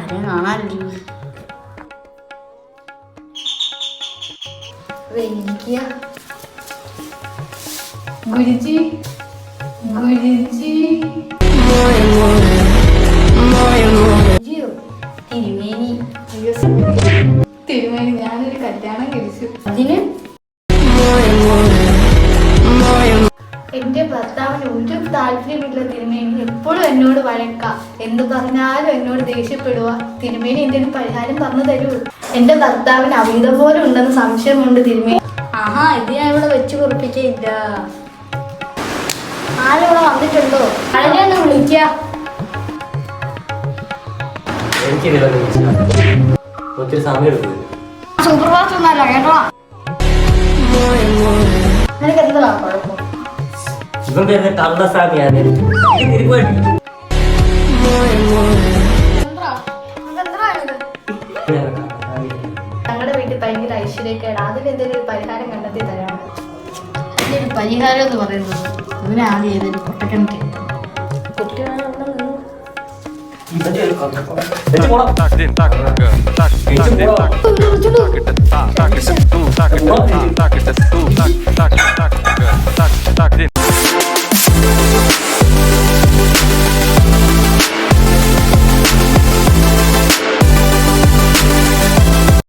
ആരെയും കാണാനില്ല. ഗുരുജി ഗുരുജി. തിരുമേനി. തിരുമേനി ഞാനൊരു കല്യാണം കഴിച്ചു. അതിന്? എന്റെ ഭർത്താവിന് ഒരു താല്പര്യമില്ല തിരുമേനി. എപ്പോഴും എന്നോട് വഴക്ക എന്ത് പറഞ്ഞാലും എന്നോട് ദേഷ്യപ്പെടുക. തിരുമേനി എന്റെ ഒരു പരിഹാരം പറഞ്ഞു തരൂ. എന്റെ ഭർത്താവിന് അവിത പോലെ ഉണ്ടെന്ന് സംശയമുണ്ട് തിരുമേനി. ആഹാ ഇത് ഞാൻ ഇവിടെ വെച്ച് കുറിപ്പിച്ചില്ല ആരിവിടെ വന്നിട്ടുണ്ടോ? ആരെ ഒന്ന് വിളിക്ക? ഒത്തിരി സമയം സൂപ്പർഫാസ്റ്റ് ഒന്നല്ല കേട്ടോ. നിനക്ക് എന്താ കുഴപ്പം? ഇവൻ പേര് കള്ളസ്വാമിയാണ്? ഞങ്ങളുടെ വീട്ടിൽ ഭയങ്കര ഐശ്വര്യക്കേട് അതിനെന്തെങ്കിലും ഒരു പരിഹാരം കണ്ടെത്തി ഒരു പരിഹാരം എന്ന് പറയുന്നത് ഇവനെ ആദ്യം ഏതൊരു ടാക് ഇവന്റെ